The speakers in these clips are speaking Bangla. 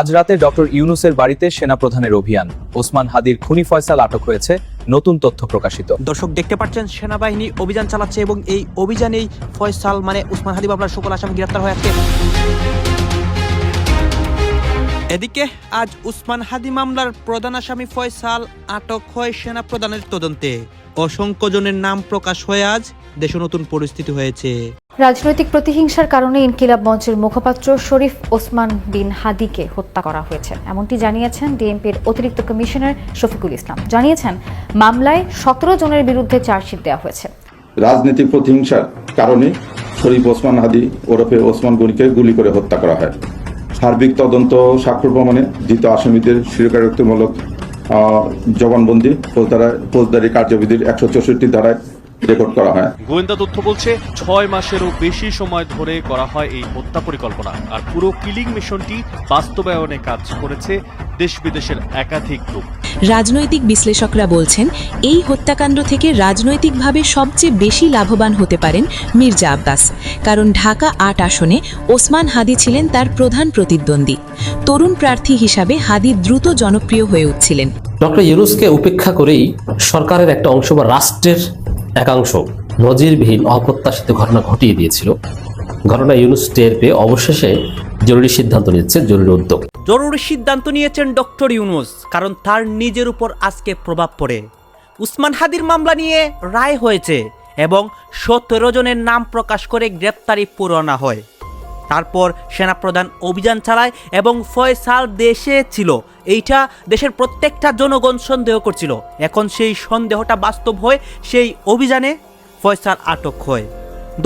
আজ রাতে ডক্টর ইউনুসের বাড়িতে সেনাপ্রধানের অভিযান। ওসমান হাদির খুনি ফয়সাল আটক হয়েছে, নতুন তথ্য প্রকাশিত। দর্শক, দেখতে পাচ্ছেন, সেনাবাহিনী অভিযান চালাচ্ছে এবং এই অভিযানেই ফয়সাল মানে উসমান হাদি মামলার সকল আসামি গ্রেপ্তার হয়ে আছে। এদিকে আজ উসমান হাদি মামলার প্রধান আসামি ফয়সাল আটক হয় সেনা প্রধানের তদন্তে। অসংখ্য জনের নাম প্রকাশ হয়ে আজ। দেশে নতুন পরিস্থিতি হয়েছে। রাজনৈতিক প্রতিহিংসার কারণে ইনকিলাব মঞ্চের মুখপাত্র শরীফ ওসমান বিন হাদিকে হত্যা করা হয়েছে। এমনটি জানিয়েছেন ডিএমপির অতিরিক্ত কমিশনার শফিকুল ইসলাম। জানিয়েছেন মামলায় সতেরো জনের বিরুদ্ধে চার্জশিট দেওয়া হয়েছে। রাজনৈতিক প্রতিহিংসার কারণে শরীফ ওসমান হাদি ওরফে ওসমান গনিকে গুলি করে হত্যা করা হয়। সার্বিক তদন্ত ও সাক্ষ্য প্রমাণে ধৃত আসামিদের স্বীকারোক্তিমূলক আহ, জবানবন্দি ফৌজদারা ফৌজদারি কার্যবিধির একশো চৌষট্টি ধারায় রেকর্ড করা হয়। গোয়েন্দা তথ্য বলছে ছয় মাসেরও বেশি সময় ধরে করা হয় এই হত্যা পরিকল্পনা। আর পুরো কিলিং মিশনটি বাস্তবায়নে কাজ করেছে দেশ বিদেশের একাধিক গ্রুপ। রাজনৈতিক বিশ্লেষকরা বলছেন এই হত্যাকাণ্ড থেকে রাজনৈতিকভাবে সবচেয়ে বেশি লাভবান হতে পারেন মির্জা আব্বাস। কারণ ঢাকা আট আসনে ওসমান হাদি ছিলেন তার প্রধান প্রতিদ্বন্দ্বী। তরুণ প্রার্থী হিসাবে হাদি দ্রুত জনপ্রিয় হয়ে উঠছিলেন। ডক্টর ইউনুসকে উপেক্ষা করেই সরকারের একটা অংশ বা রাষ্ট্রের একাংশ নজিরবিহীন অপ্রত্যাশিত ঘটনা ঘটিয়ে দিয়েছিল। ঘটনা ইউনুস টের পেয়ে অবশেষে জরুরি সিদ্ধান্ত নিচ্ছে জরুরি উদ্যোগ। জরুরি সিদ্ধান্ত নিয়েছেন ডক্টর ইউনুস, কারণ তার নিজের উপর আজকে প্রভাব পড়ে। উসমান হাদির মামলা নিয়ে রায় হয়েছে এবং সতেরো জনের নাম প্রকাশ করে গ্রেপ্তারি পুরানা হয়। তারপর সেনাপ্রধান অভিযান চালায় এবং ফয়সাল দেশে ছিল। এইটা দেশের প্রত্যেকটা জনগণ সন্দেহ করছিল। এখন সেই সন্দেহটা বাস্তব হয় সেই অভিযানে ফয়সাল আটক হয়।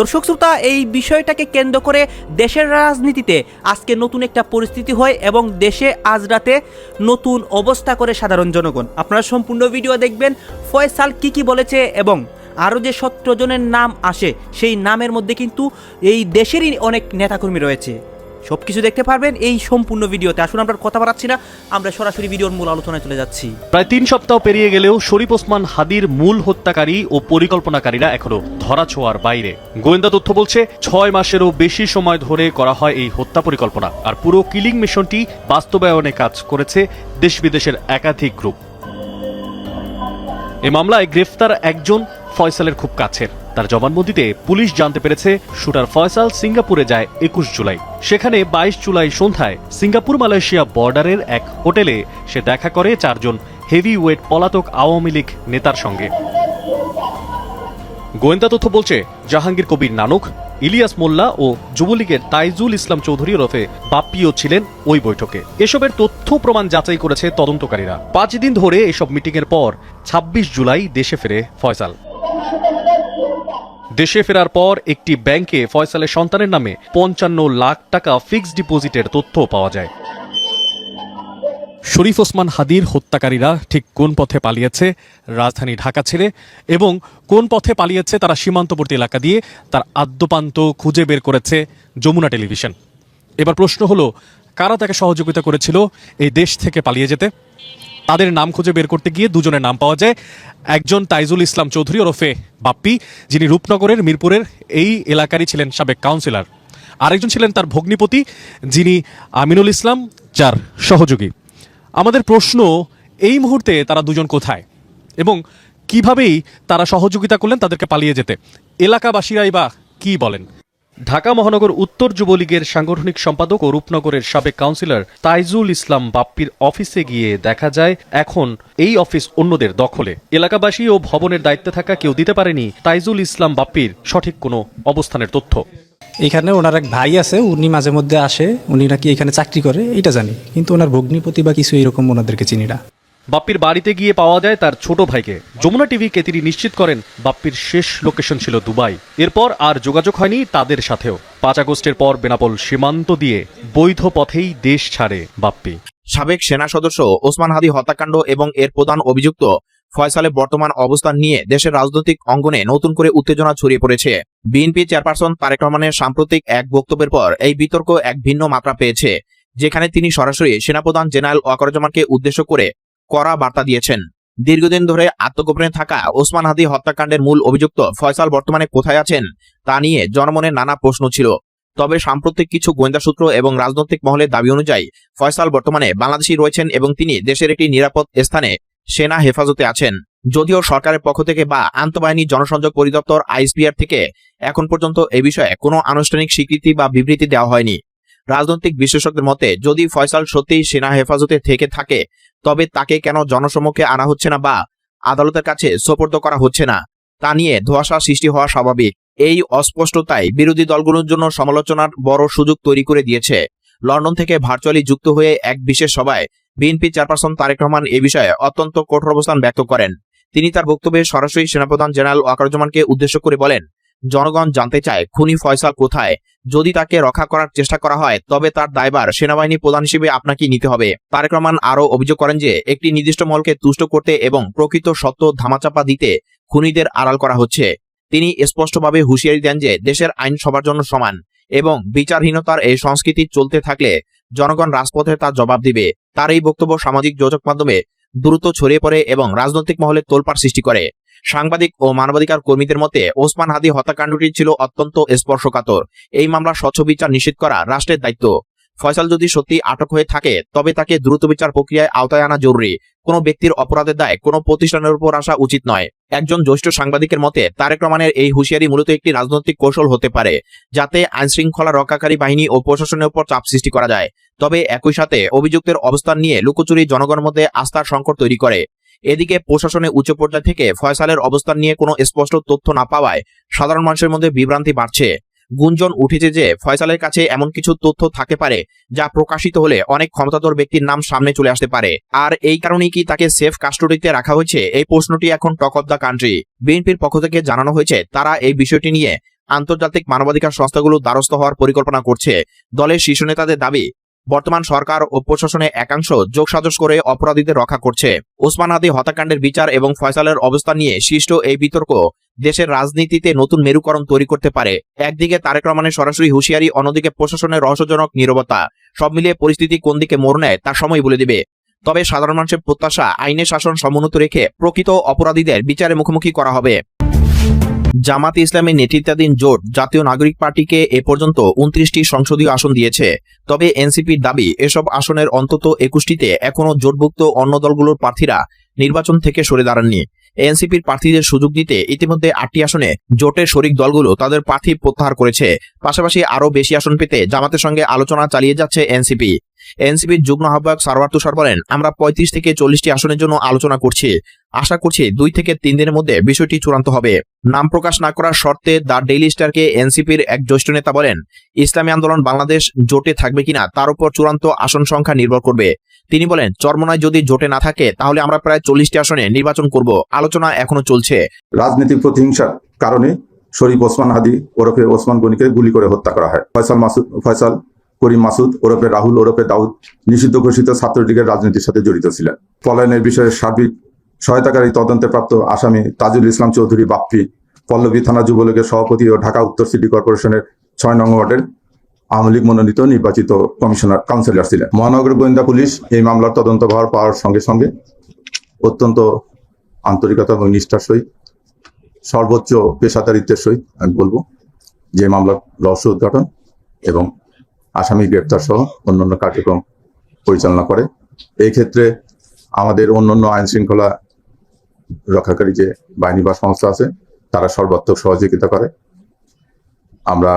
দর্শক শ্রোতা, এই বিষয়টাকে কেন্দ্র করে দেশের রাজনীতিতে আজকে নতুন একটা পরিস্থিতি হয় এবং দেশে আজ রাতে নতুন অবস্থা করে সাধারণ জনগণ। আপনারা সম্পূর্ণ ভিডিও দেখবেন ফয়সাল কি কি বলেছে এবং আরও যে সতেরো জনের নাম আসে, সেই নামের মধ্যে কিন্তু এই দেশেরই অনেক নেতাকর্মী রয়েছে। সব কিছু দেখতে পারবেন এই সম্পূর্ণ ভিডিওতে। আসুন, আমরা কথা বাড়াচ্ছি না, আমরা সরাসরি ভিডিওর মূল আলোচনায় চলে যাচ্ছি। প্রায় তিন সপ্তাহ পেরিয়ে গেলেও শরীফ ওসমান হাদির মূল হত্যাকারী ও পরিকল্পনাকারীরা এখনও ধরাছোঁয়ার বাইরে। গোয়েন্দা তথ্য বলছে, ছয় মাসেরও বেশি সময় ধরে করা হয় এই হত্যা পরিকল্পনা। আর পুরো কিলিং মিশনটি বাস্তবায়নে কাজ করেছে দেশ বিদেশের একাধিক গ্রুপ। এ মামলায় গ্রেফতার একজন ফয়সালের খুব কাছের। তার জবানবন্দিতে পুলিশ জানতে পেরেছে, শুটার ফয়সাল সিঙ্গাপুরে যায় একুশ জুলাই। সেখানে বাইশ জুলাই সন্ধ্যায় সিঙ্গাপুর মালয়েশিয়া বর্ডারের এক হোটেলে সে দেখা করে চারজন হেভি ওয়েট পলাতক আওয়ামী লীগ নেতার সঙ্গে। গোয়েন্দা তথ্য বলছে, জাহাঙ্গীর কবির নানক, ইলিয়াস মোল্লা ও যুবলীগের তাইজুল ইসলাম চৌধুরী ওরফে বাপ্পিও ছিলেন ওই বৈঠকে। এসবের তথ্য প্রমাণ যাচাই করেছে তদন্তকারীরা। পাঁচ দিন ধরে এসব মিটিংয়ের পর ২৬ জুলাই দেশে ফেরে ফয়সাল। দেশে ফেরার পর একটি ব্যাংকে ফয়সালের সন্তানের নামে পঞ্চান্ন লাখ টাকা ফিক্সড ডিপোজিটের তথ্য পাওয়া যায়। শরীফ ওসমান হাদির হত্যাকারীরা ঠিক কোন পথে পালিয়েছে, রাজধানী ঢাকা ছেড়ে, এবং কোন পথে পালিয়েছে তারা সীমান্তবর্তী এলাকা দিয়ে তার আদ্যপান্ত খুঁজে বের করেছে যমুনা টেলিভিশন। এবার প্রশ্ন হলো, কারা তাকে সহযোগিতা করেছিল এই দেশ থেকে পালিয়ে যেতে? তাদের নাম খুঁজে বের করতে গিয়ে দুজনের নাম পাওয়া যায়। একজন তাইজুল ইসলাম চৌধুরী ওরফে বাপ্পি, যিনি রূপনগরের, মিরপুরের এই এলাকারই ছিলেন সাবেক কাউন্সিলর। আরেকজন ছিলেন তার ভগ্নিপতি, যিনি আমিনুল ইসলাম, যার সহযোগী। আমাদের প্রশ্ন, এই মুহূর্তে তারা দুজন কোথায়? এবং কিভাবেই তারা সহযোগিতা করলেন তাদেরকে পালিয়ে যেতে? এলাকাবাসীরাই বা কি বলেন? ঢাকা মহানগর উত্তর যুবলীগের সাংগঠনিক সম্পাদক ও রূপনগরের সাবেক কাউন্সিলর তাইজুল ইসলাম বাপ্পির অফিসে গিয়ে দেখা যায়, এখন এই অফিস অন্যদের দখলে। এলাকাবাসী ও ভবনের দায়িত্বে থাকা কেউ দিতে পারেনি তাইজুল ইসলাম বাপ্পির সঠিক কোনো অবস্থানের তথ্য। এখানে ওনার এক ভাই আছে, উনি মাঝে মধ্যে আসে, উনি নাকি এখানে চাকরি করে, এটা জানি। কিন্তু ওনার ভগ্নিপতি বা কিছু এরকম ওনাদেরকে চিনি না। বাপ্পির বাড়িতে গিয়ে পাওয়া যায় তার ছোট ভাইকে। যমুনা টিভিকে তিনি নিশ্চিত করেন বাপ্পির শেষ লোকেশন ছিল দুবাই। এরপর আর যোগাযোগ হয়নি তাদের সাথেও। পাঁচ আগস্টের পর বেনাপোল সীমান্ত দিয়ে বৈধ পথেই দেশ ছাড়ে বাপ্পি। সাবেক সেনা সদস্য ওসমান হাদি হত্যাকাণ্ড এবং এর প্রধান অভিযুক্ত ফয়সালের বর্তমান অবস্থান নিয়ে দেশের রাজনৈতিক অঙ্গনে নতুন করে উত্তেজনা ছড়িয়ে পড়েছে। বিএনপি চেয়ারপারসন তারেক রহমানের সাম্প্রতিক এক বক্তব্যের পর এই বিতর্ক এক ভিন্ন মাত্রা পেয়েছে, যেখানে তিনি সরাসরি সেনাপ্রধান জেনারেল ওয়াকরুজ্জামানকে উদ্দেশ্য করে কড়া বার্তা দিয়েছেন। দীর্ঘদিন ধরে আত্মগোপনে থাকা ওসমান হাদি হত্যাকাণ্ডের মূল অভিযুক্ত ফয়সাল বর্তমানে কোথায় আছেন তা নিয়ে জনমনে নানা প্রশ্ন ছিল। তবে সাম্প্রতিক কিছু গোয়েন্দা সূত্র এবং রাজনৈতিক মহলের দাবি অনুযায়ী ফয়সাল বর্তমানে বাংলাদেশী রয়েছেন এবং তিনি দেশের একটি নিরাপদ স্থানে সেনা হেফাজতে আছেন। যদিও সরকারের পক্ষ থেকে বা আন্তঃবাহিনী জনসংযোগ পরিদপ্তর আইএসপিআর থেকে এখন পর্যন্ত এ বিষয়ে কোনো আনুষ্ঠানিক স্বীকৃতি বা বিবৃতি দেওয়া হয়নি। রাজনৈতিক বিশেষজ্ঞদের মতে, যদি ফয়সাল সত্যিই সেনা হেফাজতে থেকে থাকে, তবে তাকে কেন জনসম্মুখে আনা হচ্ছে না বা আদালতের কাছে সোপর্দ করা হচ্ছে না? তা নিয়ে ধোঁয়াশা সৃষ্টি হওয়া স্বাভাবিক। এই অস্পষ্টতাই বিরোধী দলগুলোর জন্য সমালোচনার বড় সুযোগ তৈরি করে দিয়েছে। লন্ডন থেকে ভার্চুয়ালি যুক্ত হয়ে এক বিশেষ সভায় বিএনপি চেয়ারপারসন তারেক রহমান এ বিষয়ে অত্যন্ত কঠোর অবস্থান ব্যক্ত করেন। তিনি তার বক্তব্যে সরাসরি সেনাপ্রধান জেনারেল ওয়াকারুজ্জামানকে উদ্দেশ্য করে বলেন জনগণ জানতে চায় খুনি ফয়সাল কোথায়। যদি তাকে রক্ষা করার চেষ্টা করা হয়, তবে তার দায়বার সেনাবাহিনী প্রধান হিসেবে আপনাকে নিতে হবে। তারেক রহমান আরও অভিযোগ করেন যে, একটি নির্দিষ্ট মহলকে তুষ্ট করতে এবং প্রকৃত সত্য ধামাচাপা দিতে খুনিদের আড়াল করা হচ্ছে। তিনি স্পষ্টভাবে হুঁশিয়ারি দেন যে, দেশের আইন সবার জন্য সমান এবং বিচারহীনতার এই সংস্কৃতি চলতে থাকলে জনগণ রাজপথে তার জবাব দিবে। তার এই বক্তব্য সামাজিক যোগাযোগ মাধ্যমে দ্রুত ছড়িয়ে পড়ে এবং রাজনৈতিক মহলে তোলপাড় সৃষ্টি করে। সাংবাদিক ও মানবাধিকার কর্মীদের মতে, ওসমান হাদি হত্যাকাণ্ডটি ছিল অত্যন্ত স্পর্শকাতর। এই মামলার স্বচ্ছ বিচার নিশ্চিত করা রাষ্ট্রের দায়িত্ব। ফয়সাল যদি সত্যি আটক হয়ে থাকে, তবে তাকে দ্রুত বিচার প্রক্রিয়ায় আওতায় আনা জরুরি। কোনো ব্যক্তির অপরাধের দায় কোনো প্রতিষ্ঠানের উপর আসা উচিত নয়। একজন জ্যেষ্ঠ সাংবাদিকের মতে, তারেক রহমানের এই হুঁশিয়ারি মূলত একটি রাজনৈতিক কৌশল হতে পারে, যাতে আইনশৃঙ্খলা রক্ষাকারী বাহিনী ও প্রশাসনের উপর চাপ সৃষ্টি করা যায়। তবে একই সাথে অভিযুক্তের অবস্থান নিয়ে লুকোচুরি জনগণের মধ্যে আস্থার সংকট তৈরি করে। এদিকে প্রশাসনের উচ্চ পর্যায় থেকে ফয়সালের অবস্থান নিয়ে কোনো স্পষ্ট তথ্য না পাওয়ায় সাধারণ মানুষের মধ্যে বিভ্রান্তি বাড়ছে। গুঞ্জন উঠেছে যে ফয়সালের কাছে এমন কিছু তথ্য থাকতে পারে, যা প্রকাশিত হলে অনেক ক্ষমতাধর ব্যক্তির নাম সামনে চলে আসতে পারে। আর এই কারণেই কি তাকে সেফ কাস্টডিতে রাখা হয়েছে? এই প্রশ্নটি এখন টক অব দ্য কান্ট্রি। বিএনপির পক্ষ থেকে জানানো হয়েছে, তারা এই বিষয়টি নিয়ে আন্তর্জাতিক মানবাধিকার সংস্থাগুলো দ্বারস্থ হওয়ার পরিকল্পনা করছে। দলের শীর্ষ নেতাদের দাবি, বর্তমান সরকার ও প্রশাসনের একাংশ যোগসাজশ করে অপরাধীদের রক্ষা করছে। ওসমান আদি হত্যাকাণ্ডের বিচার এবং ফয়সালের অবস্থান নিয়ে সৃষ্ট এই বিতর্ক দেশের রাজনীতিতে নতুন মেরুকরণ তৈরি করতে পারে। একদিকে তারেক রহমানের সরাসরি হুঁশিয়ারি, অন্যদিকে প্রশাসনের রহস্যজনক নীরবতা। সব মিলিয়ে পরিস্থিতি কোন দিকে মোড় নেয়, তার সময় বলে দিবে। তবে সাধারণ মানুষের প্রত্যাশা, আইনের শাসন সমুন্নত রেখে প্রকৃত অপরাধীদের বিচারে মুখোমুখি করা হবে। জামাত ইসলামের নেতৃত্বাধীন জোট জাতীয় নাগরিক পার্টিকে এ পর্যন্ত উনত্রিশটি সংসদীয় আসন দিয়েছে। তবে এনসিপির দাবি, এসব আসনের অন্তত একুশটিতে এখনও জোটভুক্ত অন্য দলগুলোর প্রার্থীরা নির্বাচন থেকে সরে দাঁড়াননি। এনসিপির প্রার্থীদের সুযোগ দিতে ইতিমধ্যে আটটি আসনে জোটের শরিক দলগুলো তাদের প্রার্থী প্রত্যাহার করেছে। পাশাপাশি আরও বেশি আসন পেতে জামাতের সঙ্গে আলোচনা চালিয়ে যাচ্ছে এনসিপি। এনসিপির যুগ্ম আহ্বায়ক সারওয়ার তুষার বলেন, আমরা পঁয়ত্রিশ থেকে চল্লিশটি আসনের জন্য আলোচনা করছি। আশা করছি দুই থেকে তিন দিনের মধ্যে বিষয়টি চূড়ান্ত হবে। নাম প্রকাশ না করার শর্তে দ্য ডেইলি স্টারকে এনসিপির এক জ্যেষ্ঠ নেতা বলেন, ইসলামী আন্দোলন বাংলাদেশ জোটে থাকবে কিনা তার উপর চূড়ান্ত আসন সংখ্যা নির্ভর করবে। তিনি বলেন, চরমনায় যদি জোটে না থাকে তাহলে আমরা প্রায় চল্লিশটি আসনে নির্বাচন করব। আলোচনা এখনও চলছে। রাজনৈতিক প্রতিহিংসার কারণে শরীফ ওসমান হাদি ওরফে ওসমান গনিকে গুলি করে হত্যা করা হয়। ফয়সাল মাসুদ ফয়সাল করিম মাসুদ ওরফে রাহুল, ওরফে দাউদ নিষিদ্ধ ঘোষিত ছাত্রলীগের রাজনীতির সাথে জড়িত ছিলেন। পলায়নের বিষয়ে সার্বিক সহায়তাকারী তদন্তে প্রাপ্ত আসামি তাজুল ইসলাম চৌধুরী বাপ্পি, পল্লবী থানা যুবলীগের সভাপতি ও ঢাকা উত্তর সিটি কর্পোরেশনের ছয় নং ওয়ার্ডের আওয়ামী লীগ মনোনীত নির্বাচিত কমিশনার কাউন্সিলর ছিলেন। মহানগর গোয়েন্দা পুলিশ এই মামলার তদন্ত ভার পাওয়ার সঙ্গে সঙ্গে অত্যন্ত আন্তরিকতা এবং নিষ্ঠার সহিত, সর্বোচ্চ পেশাদারিত্বের সহিত আমি বলব যে মামলার রহস্য উদ্ঘাটন এবং আসামি গ্রেপ্তার সহ অন্যান্য কার্যক্রম পরিচালনা করে। এই ক্ষেত্রে আমাদের অন্যান্য আইন শৃঙ্খলা রক্ষাকারী যে বাহিনী বা সংস্থা আছে, তারা সর্বাত্মক সহযোগিতা করে। আমরা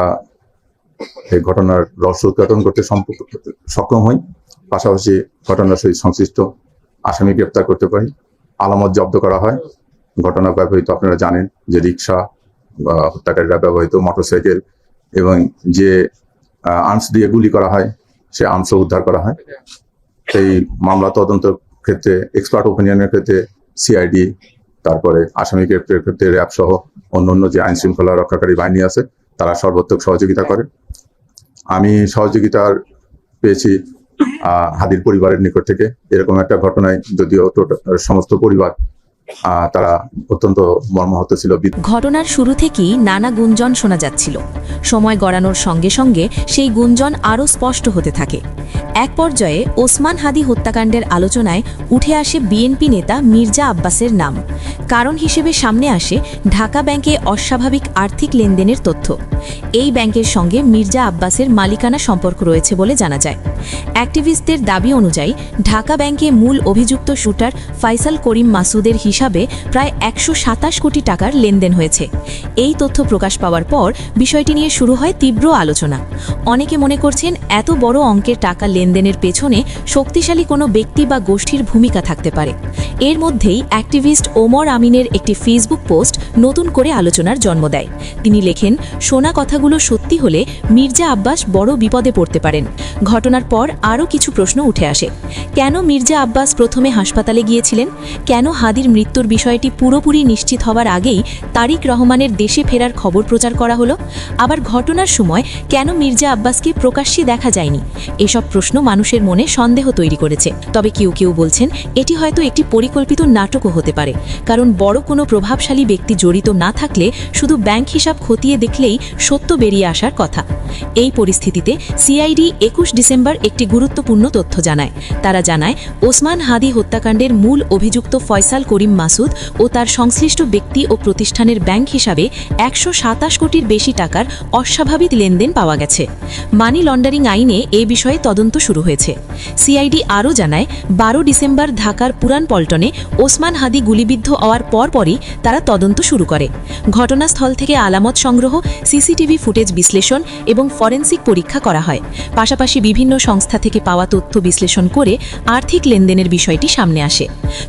এই ঘটনার রহস্য উদ্ঘাটন করতে সক্ষম হই। পাশাপাশি ঘটনার সহিত সংশ্লিষ্ট আসামি গ্রেপ্তার করতে পারি। আলামত জব্দ করা হয়। ঘটনা ব্যবহৃত আপনারা জানেন যে রিক্সা বা হত্যাকারীরা ব্যবহৃত মোটরসাইকেল এবং যে আর্মস দিয়ে গুলি করা হয়, সে আর্মসও উদ্ধার করা হয়। এই মামলা তদন্ত ক্ষেত্রে এক্সপার্ট ওপিনিয়নের ক্ষেত্রে সিআইডি তারপরে আসামি গ্রেপ্তারের ক্ষেত্রে র্যাব সহ অন্য অন্য যে আইন শৃঙ্খলা রক্ষাকারী বাহিনী আছে, তারা সর্বোত্তক সহযোগিতা করে। আমি সহযোগিতার পেয়েছি হাদির পরিবারের নিকট থেকে। এরকম একটা ঘটনায় যদিও সমস্ত পরিবার তারা অত্যন্ত মর্মাহত ছিল। ঘটনার শুরু থেকেই নানা গুঞ্জন শোনা যাচ্ছিল। সময় গড়ানোর সঙ্গে সঙ্গে সেই গুঞ্জন আরও স্পষ্ট হতে থাকে। এক পর্যায়ে ওসমান হাদি হত্যাকাণ্ডের আলোচনায় উঠে আসে বিএনপি নেতা মির্জা আব্বাসের নাম। কারণ হিসেবে সামনে আসে ঢাকা ব্যাংকে অস্বাভাবিক আর্থিক লেনদেনের তথ্য। এই ব্যাংকের সঙ্গে মির্জা আব্বাসের মালিকানা সম্পর্ক রয়েছে বলে জানা যায়। অ্যাক্টিভিস্টদের দাবি অনুযায়ী ঢাকা ব্যাংকে মূল অভিযুক্ত শুটার ফাইসাল করিম মাসুদের হিসাবে প্রায় একশো সাতাশ কোটি টাকার লেনদেন হয়েছে। এই তথ্য প্রকাশ পাওয়ার পর বিষয়টি নিয়ে শুরু হয় তীব্র আলোচনা। অনেকে মনে করছেন এত বড় অঙ্কের টাকা লেনদেনের পেছনে শক্তিশালী কোনো ব্যক্তি বা গোষ্ঠীর ভূমিকা থাকতে পারে। এর মধ্যেই অ্যাক্টিভিস্ট ওমর আমিনের একটি ফেসবুক পোস্ট নতুন করে আলোচনার জন্ম দেয়। তিনি লেখেন, শোনা কথাগুলো সত্যি হলে মির্জা আব্বাস বড় বিপদে পড়তে পারেন। ঘটনার পর আরও কিছু প্রশ্ন উঠে আসে। কেন মির্জা আব্বাস প্রথমে হাসপাতালে গিয়েছিলেন? কেন হাদির মৃত্যুর বিষয়টি পুরোপুরি নিশ্চিত হওয়ার আগেই তারিক রহমানের দেশে ফেরার খবর প্রচার করা হলো। আবার ঘটনার সময় কেন মির্জা আব্বাসকে প্রকাশ্যে দেখা যায়নি? এসব প্রশ্ন মানুষের মনে সন্দেহ তৈরি করেছে। তবে কেউ কেউ বলছেন, এটি হয়তো একটি পরিকল্পিত নাটকও হতে পারে। কারণ বড় কোনো প্রভাবশালী ব্যক্তি জড়িত না থাকলে শুধু ব্যাংক হিসাব খতিয়ে দেখলেই সত্য বেরিয়ে আসার কথা। এই পরিস্থিতিতে সিআইডি একুশ ডিসেম্বর একটি গুরুত্বপূর্ণ তথ্য জানায়। তারা জানায়, ওসমান হাদি হত্যাকাণ্ডের মূল অভিযুক্ত ফয়সাল করিম মাসুদ ও তার সংশ্লিষ্ট ব্যক্তি ও প্রতিষ্ঠানের ব্যাংক হিসাবে একশো সাতাশ কোটির বেশি টাকার অস্বাভাবিক লেনদেন পাওয়া গেছে। মানি লন্ডারিং আইনে এ বিষয়ে তদন্ত শুরু হয়েছে। সিআইডি আরও জানায়, বারো ডিসেম্বর ঢাকার পুরান পল্টনে ওসমান হাদি গুলিবিদ্ধ হওয়ার পরপরই তারা তদন্ত শুরু করে। ঘটনাস্থল থেকে আলামত সংগ্রহ, সিসিটিভি ফুটেজ বিশ্লেষণ এবং ফরেন্সিক পরীক্ষা করা হয়। পাশাপাশি বিভিন্ন সংস্থা থেকে পাওয়া তথ্য বিশ্লেষণ করে আর্থিক লেনদেনের বিষয়টি সামনে আসে।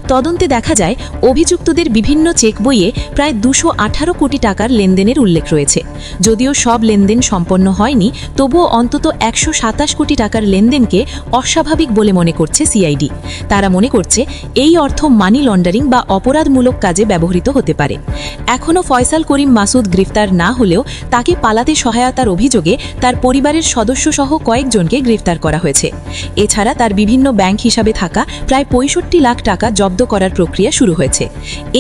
তদন্তে দেখা যায় অভিযুক্তদের বিভিন্ন চেক বইয়ে প্রায় দুশো আঠারো কোটি টাকার লেনদেনের উল্লেখ রয়েছে। যদিও সব লেনদেন সম্পন্ন হয়নি, তবুও অন্তত একশো সাতাশ কোটি টাকার লেনদেনকে অস্বাভাবিক বলে মনে করছে সিআইডি। তারা মনে করছে এই অর্থ মানি লন্ডারিং বা অপরাধমূলক কাজে ব্যবহৃত হতে পারে। এখনও ফয়সাল করিম মাসুদ গ্রেফতার না হলেও তাকে পালাতে সহায়তার অভিযোগে তার পরিবারের সদস্যসহ কয়েকজনকে গ্রেফতার করা হয়েছে। এছাড়া তার বিভিন্ন ব্যাংক হিসাবে থাকা প্রায় পঁয়ষট্টি লাখ টাকা জব্দ করার প্রক্রিয়া শুরু হয়েছে।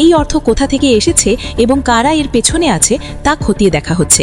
এই অর্থ কোথা থেকে এসেছে এবং কারা এর পেছনে আছে তা খতিয়ে দেখা হচ্ছে।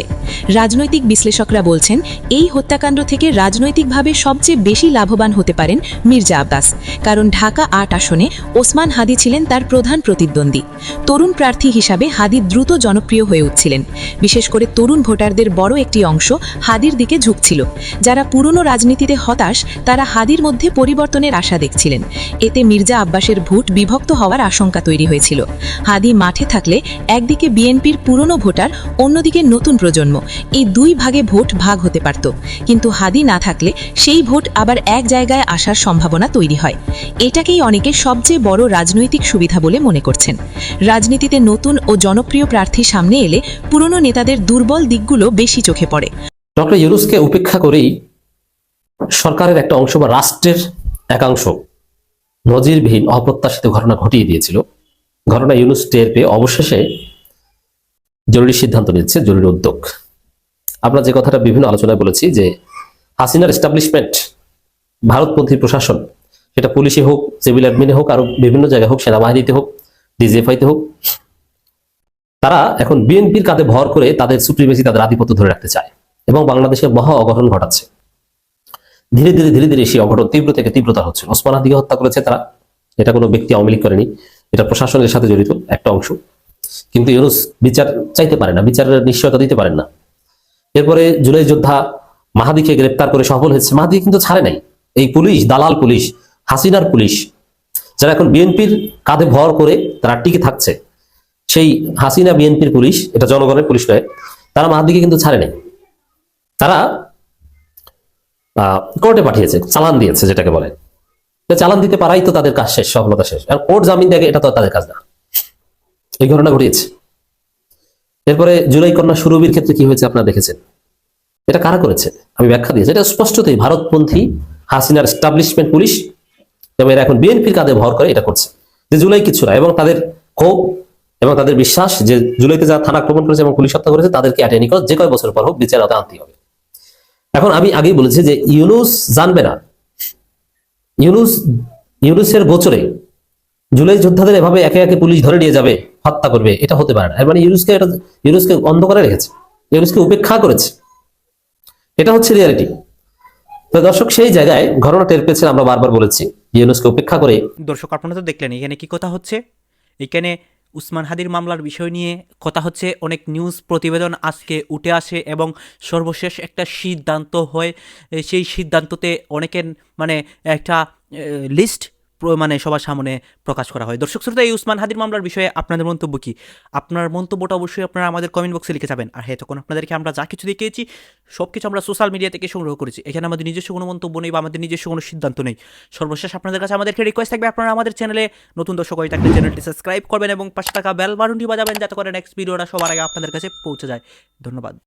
রাজনৈতিক বিশ্লেষকরা বলছেন, এই হত্যাকাণ্ড থেকে রাজনৈতিকভাবে সবচেয়ে বেশি লাভবান হতে পারেন মির্জা আব্বাস, কারণ ঢাকা আট আসনে ওসমান হাদি ছিলেন তার প্রধান প্রতিদ্বন্দ্বী। তরুণ প্রার্থী হিসাবে হাদি দ্রুত জনপ্রিয় হয়ে উঠছিলেন। বিশেষ করে তরুণ ভোটারদের বড় একটি অংশ হাদির দিকে ঝুঁকছিল। যারা পুরনো রাজনীতিতে হতাশ, তারা হাদির মধ্যে পরিবর্তনের আশা দেখছিলেন। এতে মির্জা আব্বাসের ভোট বিভক্ত হওয়ার আশঙ্কা তৈরি হয়েছিল। হাদি মাঠে থাকলে একদিকে বিএনপির পুরনো ভোটার, অন্যদিকে নতুন প্রজন্ম। এই দুই ভাগে ভোট ভাগ হতে পারত। কিন্তু হাদি না থাকলে সেই ভোট আবার এক জায়গায় আসার সম্ভাবনা তৈরি হয়। এটাকেই অনেকে সবচেয়ে বড় রাজনৈতিক সুবিধা বলে মনে করছেন। রাজনীতিতে নতুন ও জনপ্রিয় প্রার্থী সামনে এলে পুরনো নেতাদের দুর্বল দিকগুলো বেশি চোখে পড়ে। ডক্টর ইউনুসকে উপেক্ষা করেই সরকারের একটা অংশ বা রাষ্ট্রের একাংশ নজিরবিহীন অপ্রত্যাশিত ঘটনা ঘটিয়ে দিয়েছিল। ঘটনা ইউনুস টের পেয়ে অবশেষে জরুরি সিদ্ধান্ত নিচ্ছে জরুরি উদ্যোগ। আমরা যে কথাটা বিভিন্ন আলোচনায় বলেছি যে হাসিনার এস্টাবলিশমেন্ট ভারতপন্থী প্রশাসন, সেটা পুলিশে হোক সিভিল অ্যাডমিনে হোক, আরও বিভিন্ন জায়গায় হোক, সেনাবাহিনীতে হোক, ডিজিএফআইতে হোক, তারা এখন বিএনপির কাঁধে ভর করে তাদের সুপ্রিমেসি তাদের আধিপত্য ধরে রাখতে চায় এবং বাংলাদেশের মহা অঘটন ঘটাচ্ছে। ধীরে ধীরে ধীরে ধীরে সেই অঘটন তীব্র থেকে তীব্রতা হচ্ছে। ওসমান হাদিকে হত্যা করেছে তারা, এটা কোনো ব্যক্তি আওয়ামী লীগ করেনি। এটা প্রশাসনের সাথে জড়িত একটা অংশ। কিন্তু ইউনুস বিচার চাইতে পারে না, বিচারের নিশ্চয়তা দিতে পারেন না। এরপরে জুলাই যোদ্ধা মাহাদিকে গ্রেপ্তার করে সফল হয়েছে। মাহাদি কিন্তু ছাড়ে নাই। এই পুলিশ, দালাল পুলিশ, হাসিনার পুলিশ, যারা এখন বিএনপির কাঁধে ভর করে তারা টিকে থাকছে। সেই হাসিনা বিএনপির পুলিশ, এটা জনগণের পুলিশ নয়, তারা মাহাদিকে কিন্তু ছাড়ে নাই। তারা কোর্টে পাঠিয়েছে, চালান দিয়েছে যেটাকে বলে। চালান দিতে পারাই তো তাদের কাজ শেষ, সফলতা শেষ। আর কোর্ট জামিন দেখে এটা তো তাদের কাজ না। এই ঘটনা ঘটিয়েছে। এরপরে জুলাই কন্যা সুরবির ক্ষেত্রে কি হয়েছে আপনারা দেখেছেন? এটা কারা করেছে? আমি ব্যাখ্যা দিয়েছি। এটা স্পষ্টতই ভারতপন্থী হাসিনার এস্টাবলিশমেন্ট পুলিশ এবং এরা এখন বিএনপির কাঁধে ভর করে এটা করছে। যে জুলাই কিছু না এবং তাদের ক্ষোভ এবং তাদের বিশ্বাস যে জুলাইতে যারা থানা আক্রমণ করেছে এবং পুলিশ হত্যা করেছে, তাদেরকে অ্যাটেনি করে যে কয় বছর পর হোক বিচার আনতে হবে। এখন আমি আগেই বলেছি যে ইউনুস জানবে না ইউনুস, ইউনুসের গোচরে জুলাই যোদ্ধাদের এভাবে একে একে পুলিশ ধরে নিয়ে যাবে, হত্যা করবে, এটা হতে পারে না। মানে ইউনুসকে এটা, ইউনুসকে অন্ধকারে রেখেছে, ইউনুসকে উপেক্ষা করেছে। এটা হচ্ছে রিয়ালিটি তো দর্শক, সেই জায়গায় ঘটনা টের পেয়েছেন, আমরা বারবার বলেছি, ইউনুসকে উপেক্ষা করে দর্শক, আপনারা তো দেখলেন, এখানে কি কথা হচ্ছে? এখানে উসমান হাদির মামলার বিষয় নিয়ে কথা হচ্ছে। অনেক নিউজ প্রতিবেদন আজকে উঠে আসে এবং সর্বশেষ একটা সিদ্ধান্ত হয়। সেই সিদ্ধান্ততে অনেকের মানে একটা লিস্ট মানে সবার সামনে প্রকাশ করা হয়। দর্শক শ্রোতা, এই উসমান হাদির মামলার বিষয়ে আপনাদের মন্তব্য কি? আপনার মন্তব্যটা অবশ্যই আপনারা আমাদের কমেন্ট বক্সে লিখে যাবেন। আর হ্যাঁ তখন আপনাদেরকে আমরা যা কিছু দেখিয়েছি সব কিছু আমরা সোশ্যাল মিডিয়া থেকে সংগ্রহ করেছি। এখানে আমাদের নিজস্ব কোনো মন্তব্য নেই বা আমাদের নিজস্ব কোনো সিদ্ধান্ত নেই। সর্বশেষ আপনাদের কাছে আমাদেরকে রিকোয়েস্ট থাকবে। আপনারা আমাদের চ্যানেলে নতুন দর্শক হয়ে থাকলে চ্যানেলটি সাবস্ক্রাইব করবেন এবং পাশে টাকা বেল বাটনটি বাজাবেন যাতে করে নেক্সট ভিডিওটা সবার আগে আপনাদের কাছে পৌঁছে যায়। ধন্যবাদ।